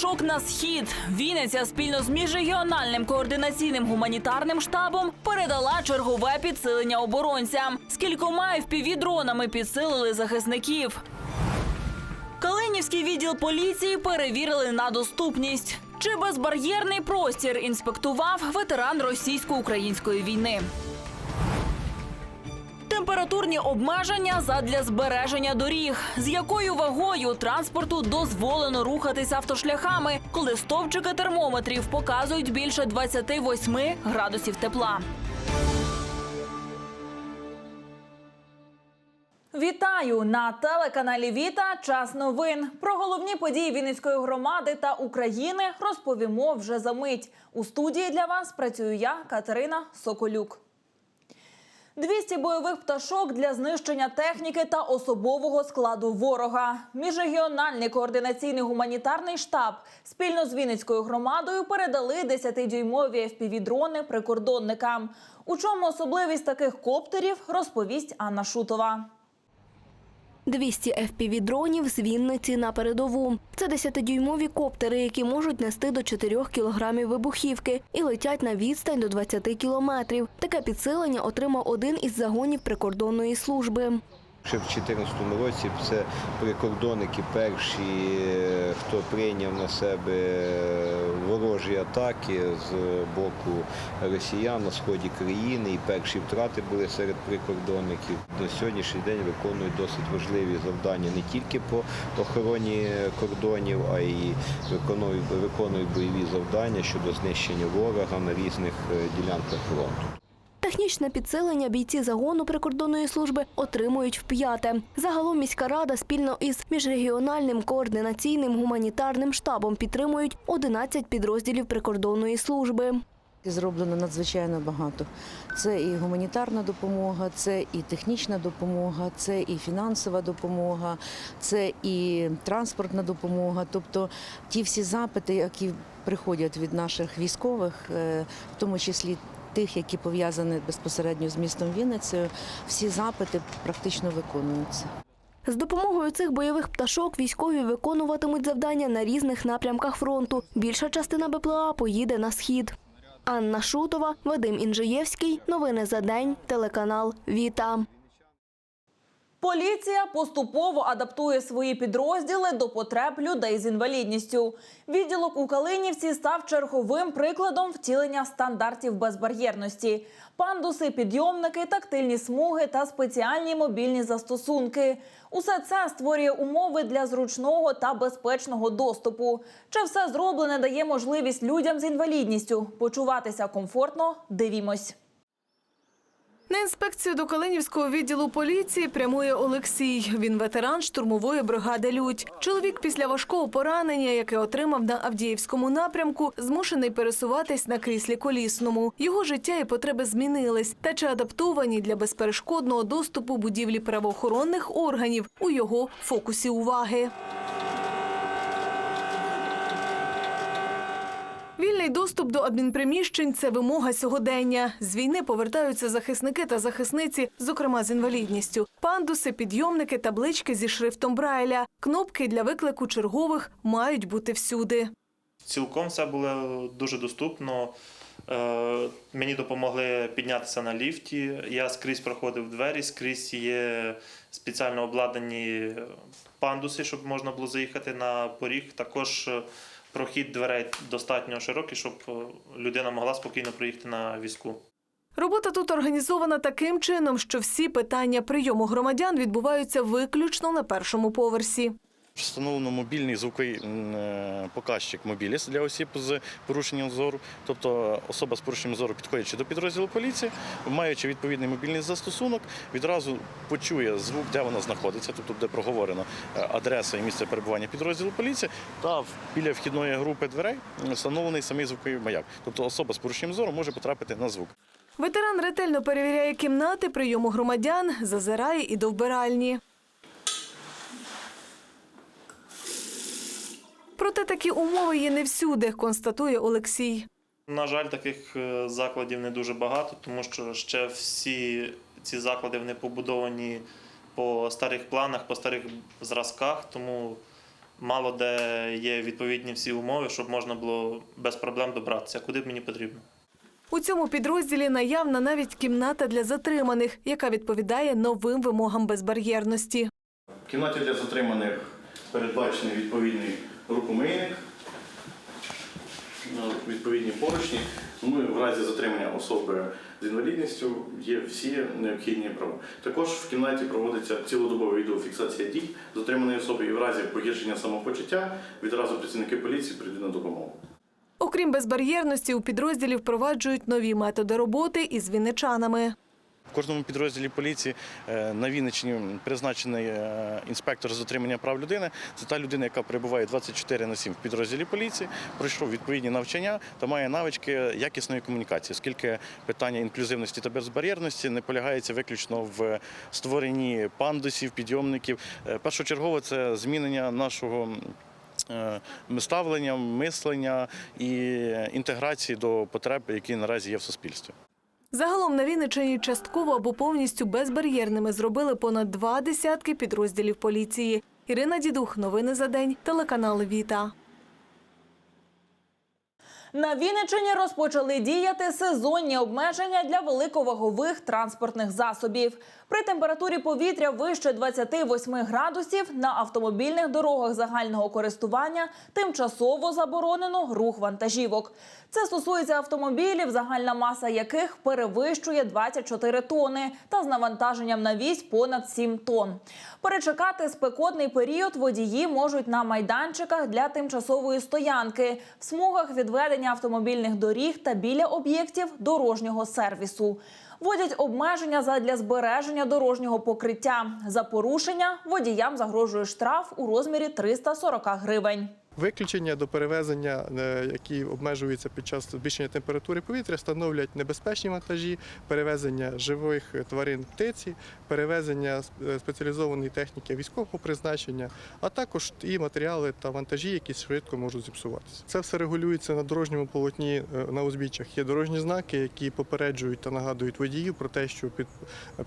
Сотні на схід. Вінниця спільно з міжрегіональним координаційним гуманітарним штабом передала чергове підсилення оборонцям. З кількома FPV-дронами підсилили захисників. Калинівський відділ поліції перевірили на доступність. Чи безбар'єрний простір інспектував ветеран російсько-української війни. Температурні обмеження задля збереження доріг. З якою вагою транспорту дозволено рухатись автошляхами, коли стовпчики термометрів показують більше 28 градусів тепла. Вітаю на телеканалі Віта. Час новин. Про головні події Вінницької громади та України розповімо вже за мить. У студії для вас працюю я, Катерина Соколюк. 200 бойових пташок для знищення техніки та особового складу ворога. Міжрегіональний координаційний гуманітарний штаб спільно з Вінницькою громадою передали 10-дюймові FPV-дрони прикордонникам. У чому особливість таких коптерів розповість Анна Шутова. 200 FPV-дронів з Вінниці на передову. Це 10-дюймові коптери, які можуть нести до 4 кілограмів вибухівки і летять на відстань до 20 кілометрів. Таке підсилення отримав один із загонів прикордонної служби. Ще в 2014 році це прикордонники перші, е, хто прийняв на себе ворожі атаки з боку росіян на сході країни. І перші втрати були серед прикордонників. На сьогоднішній день виконують досить важливі завдання не тільки по охороні кордонів, а й виконують, бойові завдання щодо знищення ворога на різних е, ділянках фронту. Технічне підсилення бійці загону прикордонної служби отримують вп'яте. Загалом міська рада спільно із міжрегіональним координаційним гуманітарним штабом підтримують 11 підрозділів прикордонної служби. Зроблено надзвичайно багато. Це і гуманітарна допомога, це і технічна допомога, це і фінансова допомога, це і транспортна допомога. Тобто ті всі запити, які приходять від наших військових, е, в тому числі тих, які пов'язані безпосередньо з містом Вінницею, всі запити практично виконуються. З допомогою цих бойових пташок військові виконуватимуть завдання на різних напрямках фронту. Більша частина БПЛА поїде на схід. Анна Шутова, Вадим Інжиєвський. Новини за день. Телеканал Віта. Поліція поступово адаптує свої підрозділи до потреб людей з інвалідністю. Відділок у Калинівці став черговим прикладом втілення стандартів безбар'єрності. Пандуси, підйомники, тактильні смуги та спеціальні мобільні застосунки. Усе це створює умови для зручного та безпечного доступу. Чи все зроблене дає можливість людям з інвалідністю почуватися комфортно? Дивімось. На інспекцію до Калинівського відділу поліції прямує Олексій. Він ветеран штурмової бригади Людь. Чоловік після важкого поранення, яке отримав на Авдіївському напрямку, змушений пересуватись на кріслі колісному. Його життя і потреби змінились, та чи адаптовані для безперешкодного доступу будівлі правоохоронних органів у його фокусі уваги. Вільний доступ до адмінприміщень – це вимога сьогодення. З війни повертаються захисники та захисниці, зокрема з інвалідністю. Пандуси, підйомники, таблички зі шрифтом Брайля. Кнопки для виклику чергових мають бути всюди. Цілком все було дуже доступно. Е, Мені допомогли піднятися на ліфті. Я скрізь проходив двері, скрізь є спеціально обладнані пандуси, щоб можна було заїхати на поріг. Також е, прохід дверей достатньо широкий, щоб е, людина могла спокійно проїхати на візку. Робота тут організована таким чином, що всі питання прийому громадян відбуваються виключно на першому поверсі. Встановлено мобільний звуковий е, показчик мобіліс для осіб з порушенням зору. Тобто особа з порушенням зору, підходячи до підрозділу поліції, маючи відповідний мобільний застосунок, відразу почує звук, де вона знаходиться, тобто де проговорено е, адреса і місце перебування підрозділу поліції, та біля вхідної групи дверей встановлений самий звуковий маяк. Тобто особа з порушенням зору може потрапити на звук. Ветеран ретельно перевіряє кімнати прийому громадян, зазирає і до вбиральні. Проте такі умови є не всюди, констатує Олексій. На жаль, таких е, закладів не дуже багато, тому що ще всі ці заклади вони побудовані по старих планах, по старих зразках, тому Мало де є відповідні всі умови, щоб можна було без проблем добратися, куди б мені потрібно. У цьому підрозділі наявна навіть кімната для затриманих, яка відповідає новим вимогам безбар'єрності. В кімнаті для затриманих передбачений відповідний рукомийник, відповідні поручні. Ну і в разі затримання особи з інвалідністю є всі необхідні права. Також в кімнаті проводиться цілодобова відеофіксація дій затриманої особи і в разі погіршення самопочуття відразу працівники поліції прийдуть на допомогу. Окрім безбар'єрності, у підрозділі впроваджують нові методи роботи із вінничанами. В кожному підрозділі поліції е, на Вінниччині призначений е, інспектор з дотримання прав людини. Це та людина, яка перебуває 24 на 7 в підрозділі поліції, пройшов відповідні навчання та має навички якісної комунікації, оскільки питання інклюзивності та безбар'єрності не полягається виключно в створенні пандусів, підйомників. Е, Першочергово це змінення нашого. Ставлення, мислення і інтеграції до потреб, які наразі є в суспільстві. Загалом на Вінниччині частково або повністю безбар'єрними зробили понад два десятки підрозділів поліції. Ірина Дідух, новини за день, телеканал Віта. На Вінниччині розпочали діяти сезонні обмеження для великовагових транспортних засобів. При температурі повітря вище 28 градусів на автомобільних дорогах загального користування тимчасово заборонено рух вантажівок. Це стосується автомобілів, загальна маса яких перевищує 24 тони та з навантаженням на вісь понад 7 тонн. Перечекати спекотний період водії можуть на майданчиках для тимчасової стоянки, в смугах відведення автомобільних доріг та біля об'єктів дорожнього сервісу. Вводять обмеження задля збереження дорожнього покриття. За порушення водіям загрожує штраф у розмірі 340 гривень. Виключення до перевезення, е, які обмежуються під час збільшення температури повітря, становлять небезпечні вантажі, перевезення живих тварин птиці, перевезення е, спеціалізованої техніки військового призначення, а також і матеріали та вантажі, які швидко можуть зіпсуватися. Це все регулюється на дорожньому полотні е, на узбіччях. Є дорожні знаки, які попереджують та нагадують водіїв про те, що під,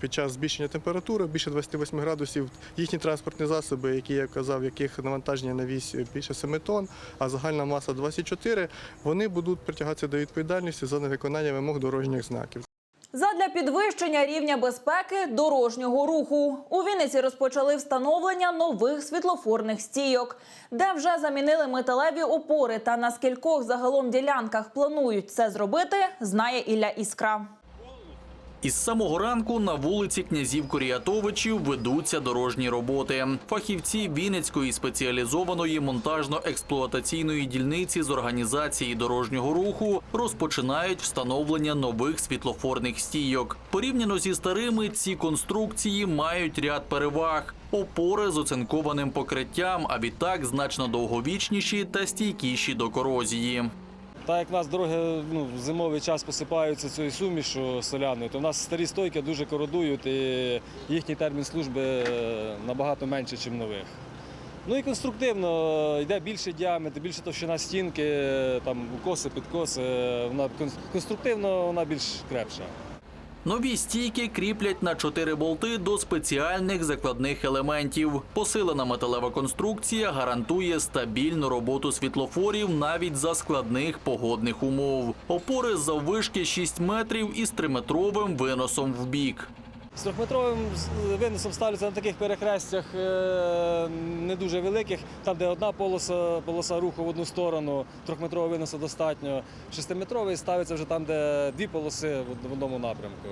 під час збільшення температури більше 28 градусів їхні транспортні засоби, які я казав, яких навантаження на вісь більше 7 тонн, а загальна маса 24, вони будуть притягатися до відповідальності за невиконання вимог дорожніх знаків. Задля підвищення рівня безпеки дорожнього руху у Вінниці розпочали встановлення нових світлофорних стійок, де вже замінили металеві опори. Та на скількох загалом ділянках планують це зробити, знає Ілля Іскра. Із самого ранку на вулиці князів Коріатовичів ведуться дорожні роботи. Фахівці Вінницької спеціалізованої монтажно-експлуатаційної дільниці з організації дорожнього руху розпочинають встановлення нових світлофорних стійок. Порівняно зі старими, ці конструкції мають ряд переваг. Опори з оцинкованим покриттям, а відтак значно довговічніші та стійкіші до корозії. Так як в нас дороги ну, в зимовий час посипаються цією сумішю соляною, то в нас старі стойки дуже кородують і їхній термін служби е, набагато менше, ніж нових. Ну і конструктивно йде більше діаметр, більше товщина стінки, е, там укоси, підкоси. е, Вона конструктивно вона більш крепша. Нові стійки кріплять на чотири болти до спеціальних закладних елементів. Посилена металева конструкція гарантує стабільну роботу світлофорів навіть за складних погодних умов. Опори заввишки 6 метрів із триметровим виносом в бік. З трьохметровим з- виносом ставляться на таких перехрестях е, не дуже великих, там, де одна полоса, полоса руху в одну сторону, трьохметрового виносу достатньо. Шестиметровий ставиться вже там, де дві полоси в одному напрямку.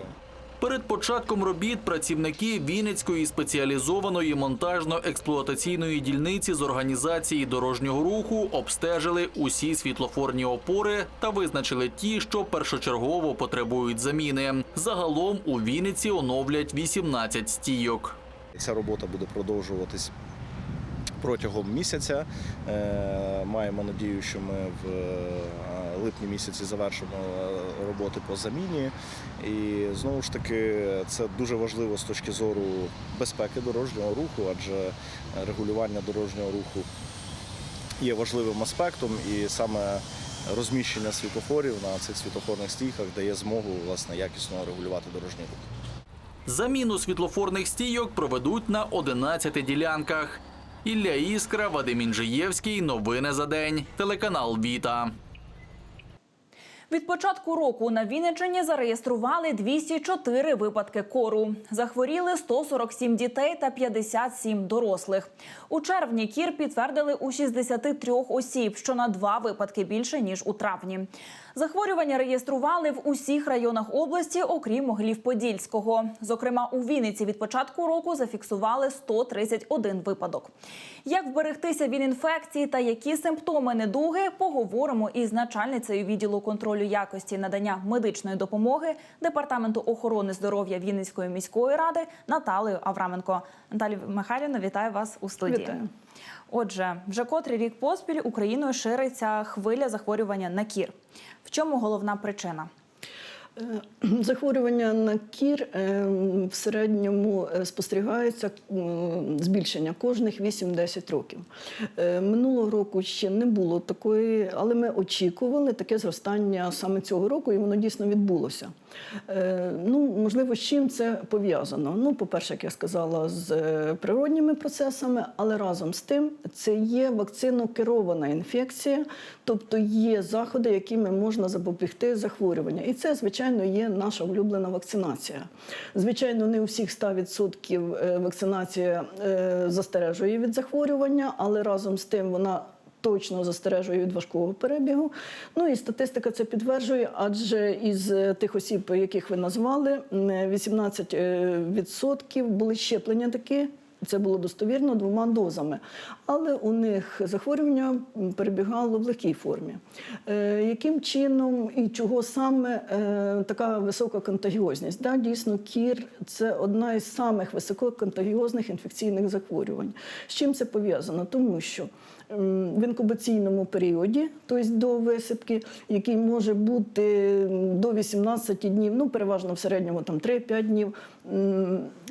Перед початком робіт працівники Вінницької спеціалізованої монтажно-експлуатаційної дільниці з організації дорожнього руху обстежили усі світлофорні опори та визначили ті, що першочергово потребують заміни. Загалом у Вінниці оновлять 18 стійок. Ця робота буде продовжуватись протягом місяця. Е, Маємо надію, що ми в е, липні місяці завершимо е, роботи по заміні. І знову ж таки, це дуже важливо з точки зору безпеки дорожнього руху, адже регулювання дорожнього руху є важливим аспектом, і саме розміщення світлофорів на цих світлофорних стійках дає змогу власне якісно регулювати дорожній рух. Заміну світлофорних стійок проведуть на 11 ділянках. Ілля Іскра, Вадим Інжиєвський. Новини за день. Телеканал Віта. Від початку року на Вінниччині зареєстрували 204 випадки кору. Захворіли 147 дітей та 57 дорослих. У червні кір підтвердили у 63 осіб, що на два випадки більше ніж у травні. Захворювання реєстрували в усіх районах області, окрім Могилів-Подільського. Зокрема, у Вінниці від початку року зафіксували 131 випадок. Як вберегтися від інфекції та які симптоми недуги, поговоримо із начальницею відділу контролю якості надання медичної допомоги департаменту охорони здоров'я Вінницької міської ради Наталею Авраменко. Наталі Михайлівна, вітаю вас у студії. Вітаю. Отже, вже котрий рік поспіль Україною шириться хвиля захворювання на кір. В чому головна причина? Е, Захворювання на кір е, в середньому е, спостерігається збільшення кожних 8-10 років. Минулого року ще не було такої, але ми очікували таке зростання саме цього року, і воно дійсно відбулося. Ну, можливо, з чим це пов'язано? Ну, по-перше, як я сказала, з природніми процесами, але разом з тим це є вакцинокерована інфекція, тобто є заходи, якими можна запобігти захворювання. І це, звичайно, є наша улюблена вакцинація. Звичайно, не у всіх 100% е, вакцинація е, застережує від захворювання, але разом з тим вона точно застережує від важкого перебігу. Ну і статистика це підтверджує, адже із е, тих осіб, яких ви назвали, 18% були щеплення такі. Це було достовірно двома дозами, але у них захворювання перебігало в легкій формі. Е, яким чином і чого саме е, така висока контагіозність? Да, дійсно, кір це одна із самих висококонтагіозних інфекційних захворювань. З чим це пов'язано? Тому що в інкубаційному періоді, тобто до висипки, який може бути до 18 днів, ну переважно в середньому там 3-5 днів,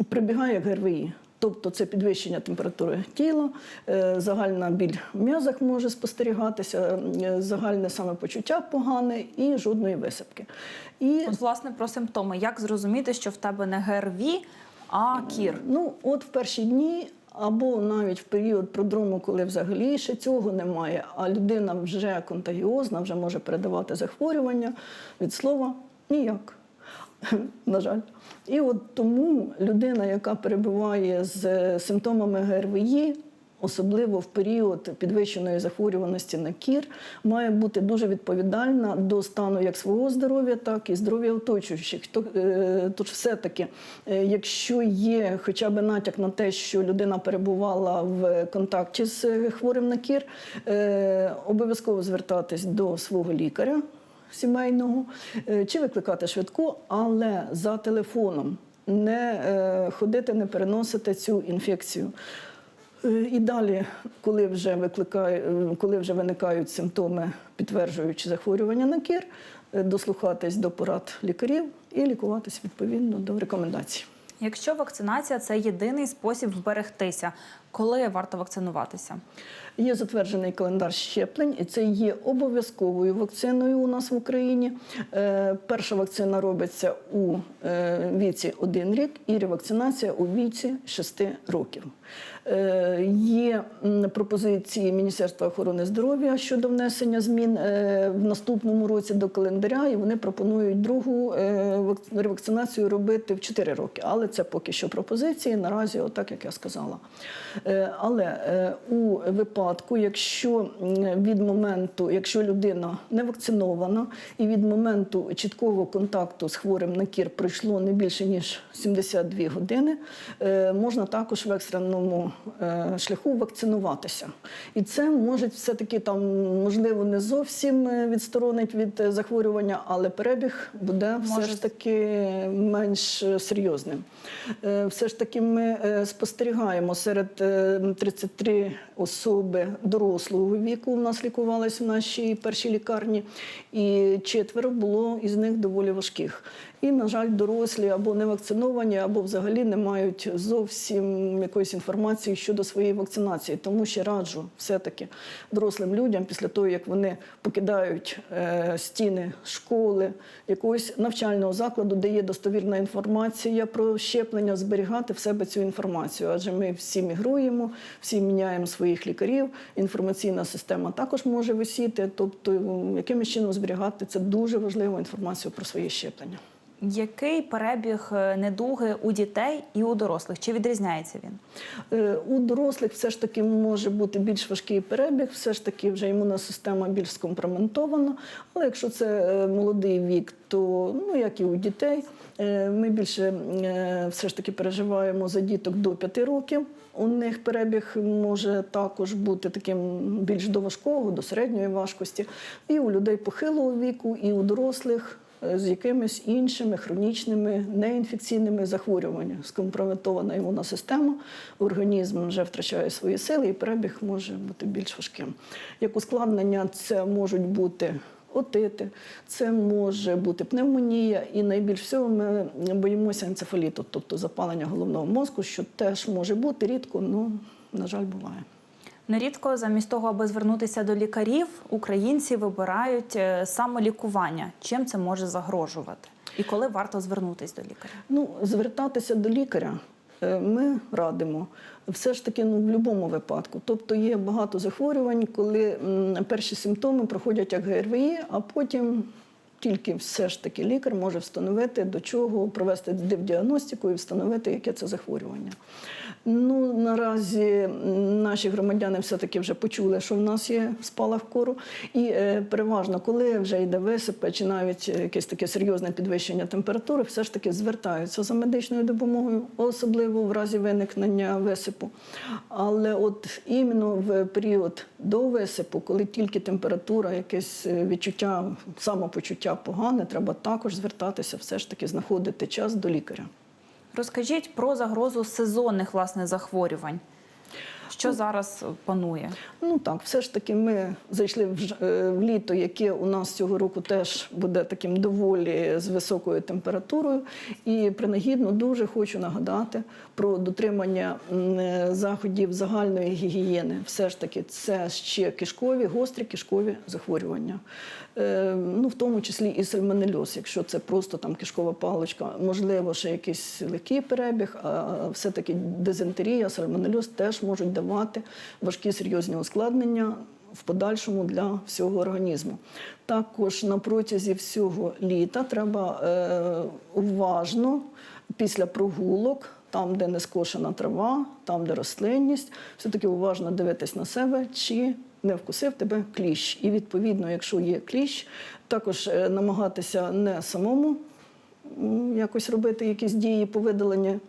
прибігає як ГРВІ. Тобто це підвищення температури тіла, е, загальна біль в м'язах може спостерігатися, е, загальне самопочуття погане і жодної висипки. І От, власне, про симптоми. Як зрозуміти, що в тебе не ГРВІ, а кір? Ну, от в перші дні, або навіть в період продрому, коли взагалі ще цього немає, а людина вже контагіозна, вже може передавати захворювання від слова ніяк. На жаль. І от тому людина, яка перебуває з е, симптомами ГРВІ, особливо в період підвищеної захворюваності на кір, має бути дуже відповідальна до стану як свого здоров'я, так і здоров'я оточуючих. Е, Тож, все-таки, е, якщо є хоча б натяк на те, що людина перебувала в контакті з хворим на кір, обов'язково звертатись до свого лікаря сімейного е, чи викликати швидку, але за телефоном не е, ходити, не переносити цю інфекцію. Е, І далі, коли вже викликає, коли вже виникають симптоми, підтверджуючи захворювання на кір, дослухатись до порад лікарів і лікуватись відповідно до рекомендацій. Якщо вакцинація це єдиний спосіб вберегтися, коли варто вакцинуватися? Є затверджений календар щеплень, і це є обов'язковою вакциною у нас в Україні. Е, Перша вакцина робиться у е, віці 1 рік і ревакцинація у віці 6 років. Е, Є пропозиції Міністерства охорони здоров'я щодо внесення змін в наступному році до календаря, і вони пропонують другу ревакцинацію робити в 4 роки. Але це поки що пропозиції. Наразі, отак як я сказала. Е, Але е, у випадку, якщо від моменту, якщо людина не вакцинована, і від моменту чіткого контакту з хворим на кір пройшло не більше ніж 72 години, е, можна також в екстреному шляху вакцинуватися. І це може все-таки там, можливо, не зовсім відсторонить від захворювання, але перебіг буде все ж таки менш серйозним. Е, Все ж таки ми е, спостерігаємо серед е, 33 особи дорослого віку у нас лікувалися в нашій першій лікарні, і четверо було із них доволі важких. І, на жаль, дорослі або не вакциновані, або взагалі не мають зовсім якоїсь інформації щодо своєї вакцинації. Тому ще раджу все-таки дорослим людям після того, як вони покидають е, стіни школи, якогось навчального закладу, де є достовірна інформація про щеплення, зберігати в себе цю інформацію. Адже ми всі мігруємо, всі міняємо своїх лікарів. Інформаційна система також може висіти. Тобто, м, якимось чином зберігати це дуже важливу інформацію про свої щеплення. Який перебіг е, недуги у дітей і у дорослих? Чи відрізняється він? Е, У дорослих все ж таки може бути більш важкий перебіг, все ж таки вже імунна система більш скомпроментована. Але якщо це е, молодий вік, то ну як і у дітей, ми більше все ж таки переживаємо за діток до 5 років. У них перебіг може також бути таким більш до важкого, до середньої важкості. І у людей похилого віку, і у дорослих з якимись іншими хронічними неінфекційними захворюваннями. Скомпрометована імунна система, організм вже втрачає свої сили, і перебіг може бути більш важким. Як ускладнення, це можуть бути отити, це може бути пневмонія, і найбільш всього ми боїмося енцефаліту, тобто запалення головного мозку, що теж може бути рідко, ну на жаль, буває. Нерідко, замість того, аби звернутися до лікарів, українці вибирають е, самолікування. Чим це може загрожувати? І коли варто звернутися до лікаря? Ну, звертатися до лікаря е, ми радимо. Все ж таки, ну, в будь-якому випадку. Тобто є багато захворювань, коли перші симптоми проходять як ГРВІ, а потім тільки все ж таки лікар може встановити, до чого провести діагностику і встановити, яке це захворювання. Ну, наразі наші громадяни все-таки вже почули, що в нас є спалах кору. І е, переважно, коли вже йде висипа, чи навіть якесь таке серйозне підвищення температури, все ж таки звертаються за медичною допомогою, особливо в разі виникнення висипу. Але от іменно в період до висипу, коли тільки температура, якесь е, відчуття, самопочуття погане, треба також звертатися, все ж таки знаходити час до лікаря. Розкажіть про загрозу сезонних власне захворювань. Що зараз е, панує? Ну так, все ж таки ми зайшли в, е, в літо, яке у нас цього року теж буде таким доволі з високою температурою. І принагідно дуже хочу нагадати про дотримання е, заходів загальної гігієни. Все ж таки, це ще кишкові, гострі кишкові захворювання. Е, ну, в тому числі і сальмонельоз, якщо це просто там кишкова паличка, можливо, ще якийсь легкий перебіг, а все-таки дизентерія, сальмонельоз теж можуть давати важкі серйозні ускладнення в подальшому для всього організму. Також на протязі всього літа треба е, уважно після прогулок. Там, де не скошена трава, там, де рослинність, все-таки уважно дивитись на себе, чи не вкусив тебе кліщ. І відповідно, якщо є кліщ, також е, намагатися не самому якось робити якісь дії по видаленню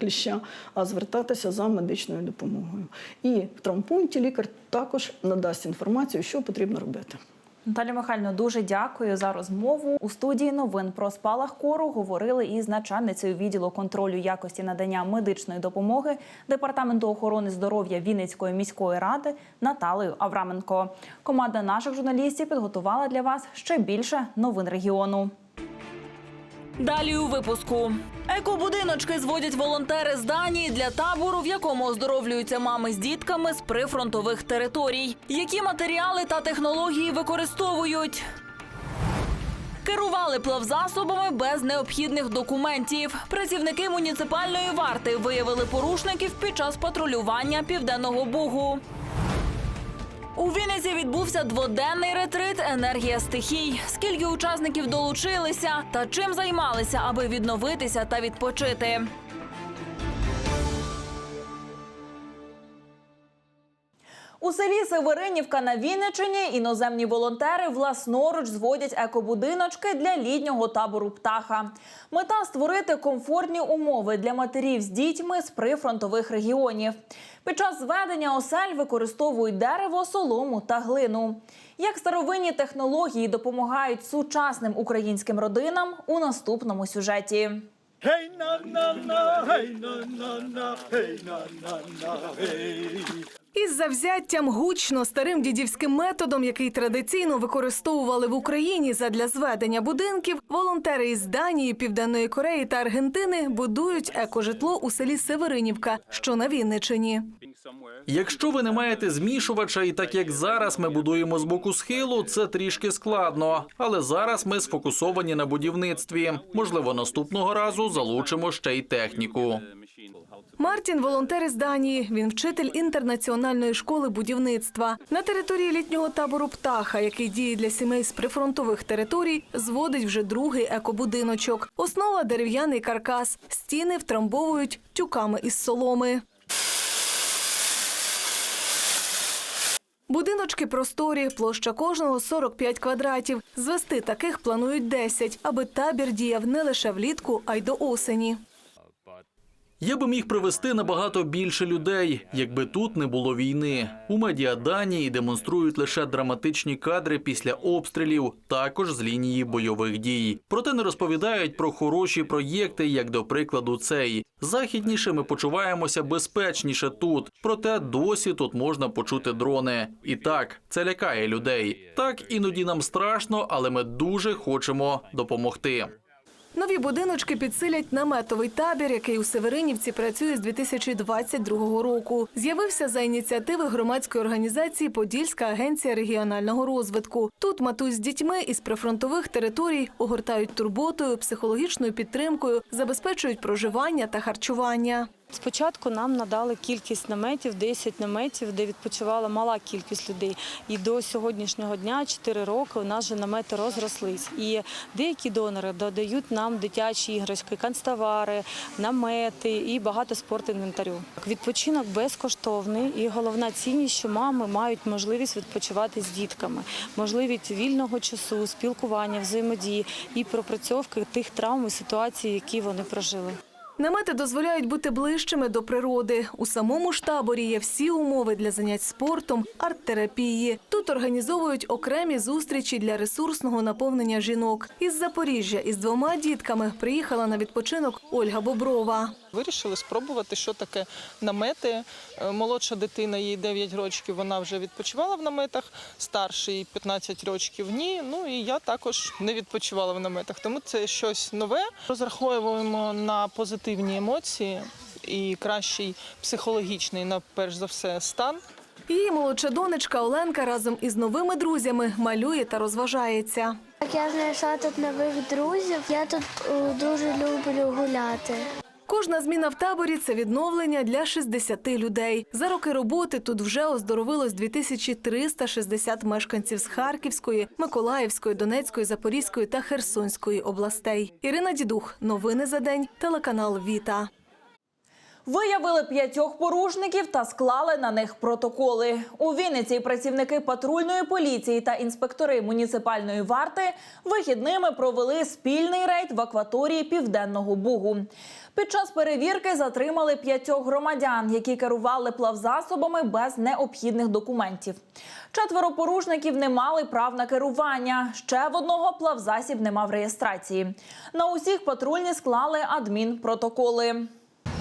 кліща, а звертатися за медичною допомогою. І в травмпункті лікар також надасть інформацію, що потрібно робити. Наталя Михайлівна, дуже дякую за розмову. У студії новин про спалах кору говорили із начальницею відділу контролю якості надання медичної допомоги департаменту охорони здоров'я Вінницької міської ради Наталею Авраменко. Команда наших журналістів підготувала для вас ще більше новин регіону. Далі у випуску. Екобудиночки зводять волонтери з Данії для табору, в якому оздоровлюються мами з дітками з прифронтових територій. Які матеріали та технології використовують? Керували плавзасобами без необхідних документів. Працівники муніципальної варти виявили порушників під час патрулювання південного бугу. У Вінниці відбувся дводенний ретрит Енергія стихій. Скільки учасників долучилися та чим займалися, аби відновитися та відпочити. У селі Северинівка на Вінниччині іноземні волонтери власноруч зводять екобудиночки для літнього табору птаха. Мета створити комфортні умови для матерів з дітьми з прифронтових регіонів. Під час зведення осель використовують дерево, солому та глину. Як старовинні технології допомагають сучасним українським родинам у наступному сюжеті. Із завзяттям гучно старим дідівським методом, який традиційно використовували в Україні задля зведення будинків, волонтери із Данії, Південної Кореї та Аргентини будують екожитло у селі Северинівка, що на Вінничині. Якщо ви не маєте змішувача, і так як зараз ми будуємо з боку схилу, це трішки складно. Але зараз ми сфокусовані на будівництві. Можливо, наступного разу залучимо ще й техніку. Мартін волонтер із Данії. Він вчитель інтернаціональної школи будівництва. На території літнього табору птаха, який діє для сімей з прифронтових територій, зводить вже другий екобудиночок. Основа дерев'яний каркас. Стіни втрамбовують тюками із соломи. Будиночки просторі, площа кожного 45 квадратів. Звести таких планують 10, аби табір діяв не лише влітку, а й до осені. Я би міг привести набагато більше людей, якби тут не було війни. У медіа Данії демонструють лише драматичні кадри після обстрілів, також з лінії бойових дій. Проте не розповідають про хороші проєкти, як до прикладу, цей. Західніше ми почуваємося безпечніше тут. Проте досі тут можна почути дрони. І так, це лякає людей. Так іноді нам страшно, але ми дуже хочемо допомогти. Нові будиночки підсилять наметовий табір, який у Северинівці працює з 2022 року. З'явився за ініціативи громадської організації Подільська агенція регіонального розвитку. Тут матусь з дітьми із прифронтових територій огортають турботою, психологічною підтримкою, забезпечують проживання та харчування. Спочатку нам надали кількість наметів, 10 наметів, де відпочивала мала кількість людей. І до сьогоднішнього дня, 4 роки, у нас вже намети розрослись. І деякі донори додають нам дитячі іграшки, канцтовари, намети і багато спортінвентарю. Відпочинок безкоштовний, і головна цінність, що мами мають можливість відпочивати з дітками, можливість вільного часу, спілкування, взаємодії і пропрацьовки тих травм і ситуацій, які вони прожили. Намети дозволяють бути ближчими до природи. У самому ж таборі є всі умови для занять спортом, арт-терапії. Тут організовують окремі зустрічі для ресурсного наповнення жінок. Із Запоріжжя із двома дітками приїхала на відпочинок Ольга Боброва. Вирішили спробувати, що таке намети. Е, Молодша дитина, їй 9 років, вона вже відпочивала в наметах, старший 15 років ні. Ну і я також не відпочивала в наметах. Тому це щось нове. Розраховуємо на позитивні емоції і кращий психологічний, на перш за все, стан. Її молодша донечка Оленка разом із новими друзями малює та розважається. Так я знайшла тут нових друзів. Я тут е, дуже люблю гуляти. Кожна зміна в таборі це відновлення для 60 людей. За роки роботи тут вже оздоровилось 2360 мешканців з Харківської, Миколаївської, Донецької, Запорізької та Херсонської областей. Ірина Дідух, новини за день, телеканал Віта. Виявили п'ятьох порушників та склали на них протоколи. У Вінниці працівники патрульної поліції та інспектори муніципальної варти вихідними провели спільний рейд в акваторії Південного Бугу. Під час перевірки затримали п'ятьох громадян, які керували плавзасобами без необхідних документів. Четверо порушників не мали прав на керування. Ще в одного плавзасіб не мав реєстрації. На усіх патрульні склали адмінпротоколи.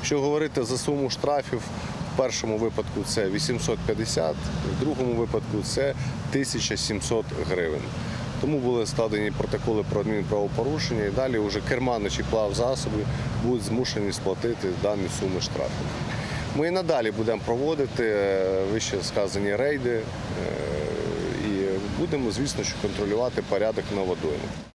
Якщо говорити за суму штрафів, в першому випадку це 850, в другому випадку це 1700 гривень. Тому були складені протоколи про адмінправопорушення і далі вже керманичі плавзасоби будуть змушені сплатити дані суми штрафів. Ми і надалі будемо проводити е, вище сказані рейди е, і будемо, звісно, що контролювати порядок на водоймах.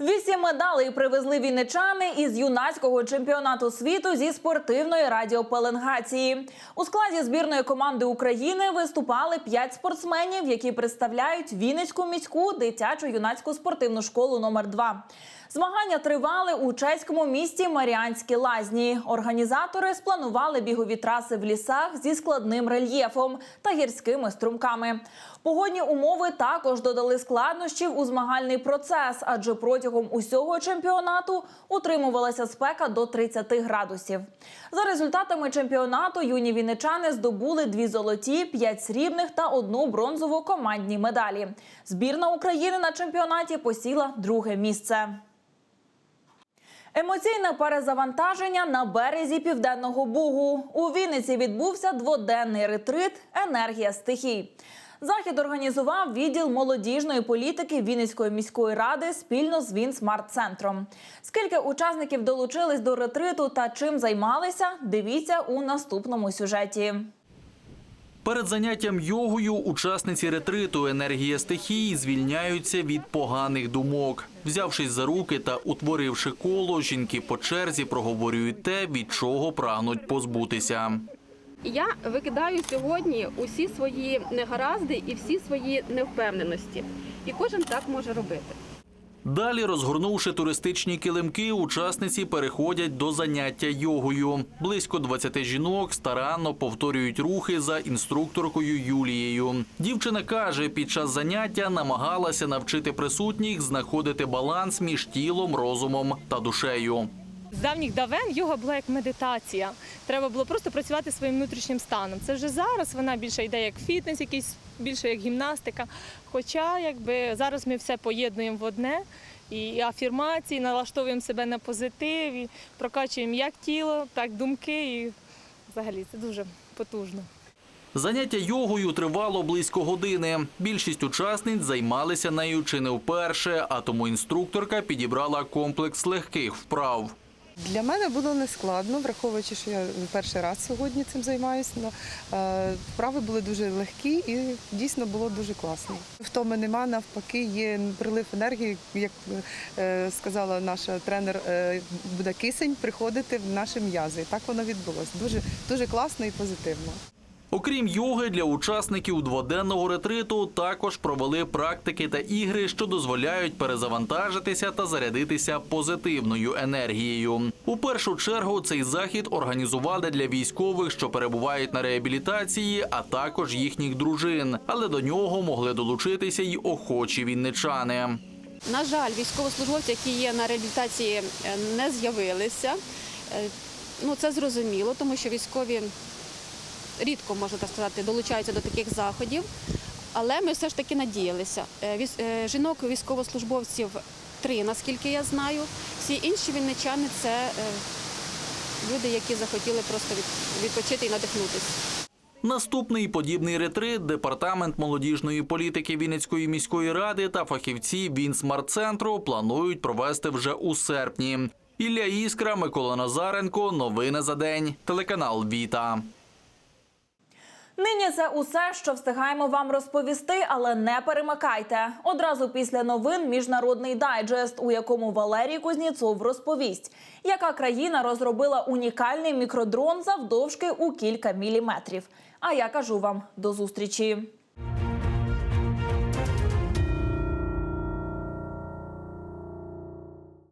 Вісім медалей привезли вінничани із юнацького чемпіонату світу зі спортивної радіопеленгації. У складі збірної команди України виступали п'ять спортсменів, які представляють Вінницьку міську дитячу юнацьку спортивну школу номер 2 Змагання тривали у чеському місті Маріанські лазні. Організатори спланували бігові траси в лісах зі складним рельєфом та гірськими струмками. Погодні умови також додали складнощів у змагальний процес, адже протягом усього чемпіонату утримувалася спека до 30 градусів. За результатами чемпіонату юні вінничани здобули дві золоті, п'ять срібних та одну бронзову командні медалі. Збірна України на чемпіонаті посіла друге місце. Емоційне перезавантаження на березі Південного Бугу. У Вінниці відбувся дводенний ретрит Енергія стихій. Захід організував відділ молодіжної політики Вінницької міської ради спільно з Вінсмарт-центром. Скільки учасників долучились до ретриту та чим займалися, дивіться у наступному сюжеті. Перед заняттям йогою учасниці ретриту енергія стихії звільняються від поганих думок. Взявшись за руки та утворивши коло, жінки по черзі проговорюють те, від чого прагнуть позбутися. Я викидаю сьогодні усі свої негаразди і всі свої невпевненості. І кожен так може робити. Далі, розгорнувши туристичні килимки, учасниці переходять до заняття йогою. Близько 20 жінок старанно повторюють рухи за інструкторкою Юлією. Дівчина каже, під час заняття намагалася навчити присутніх знаходити баланс між тілом, розумом та душею. З давніх давен йога була як медитація. Треба було просто працювати своїм внутрішнім станом. Це вже зараз вона більше йде як фітнес, якийсь більше як гімнастика. Хоча якби зараз ми все поєднуємо в одне. І афірмації, налаштовуємо себе на позитив, і прокачуємо як тіло, так думки. І взагалі це дуже потужно. Заняття йогою тривало близько години. Більшість учасниць займалися нею чи не вперше, а тому інструкторка підібрала комплекс легких вправ. Для мене було нескладно, враховуючи, що я перший раз сьогодні цим займаюся. е, Вправи були дуже легкі і дійсно було дуже класно. Втоми нема, навпаки, є прилив енергії, як е, сказала наша тренер, е, буде кисень приходити в наші м'язи. І так воно відбулося. Дуже, дуже класно і позитивно. Окрім йоги, для учасників дводенного ретриту також провели практики та ігри, що дозволяють перезавантажитися та зарядитися позитивною енергією. У першу чергу цей захід організували для військових, що перебувають на реабілітації, а також їхніх дружин. Але до нього могли долучитися й охочі вінничани. На жаль, військовослужбовці, які є на реабілітації, е, не з'явилися. Е, Ну, це зрозуміло, тому що військові рідко, можна так сказати, долучаються до таких заходів. Але ми все ж таки надіялися. Е, е, Жінок військовослужбовців три, наскільки я знаю. Всі інші вінничани це е, люди, які захотіли просто відпочити і надихнутися. Наступний подібний ретрит департамент молодіжної політики Вінницької міської ради та фахівці Вінсмарт-центру планують провести вже у серпні. Ілля Іскра, Микола Назаренко. Новини за день. Телеканал Віта. Нині це усе, що встигаємо вам розповісти, але не перемикайте. Одразу після новин міжнародний дайджест, у якому Валерій Кузніцов розповість, яка країна розробила унікальний мікродрон завдовжки у кілька міліметрів. А я кажу вам до зустрічі.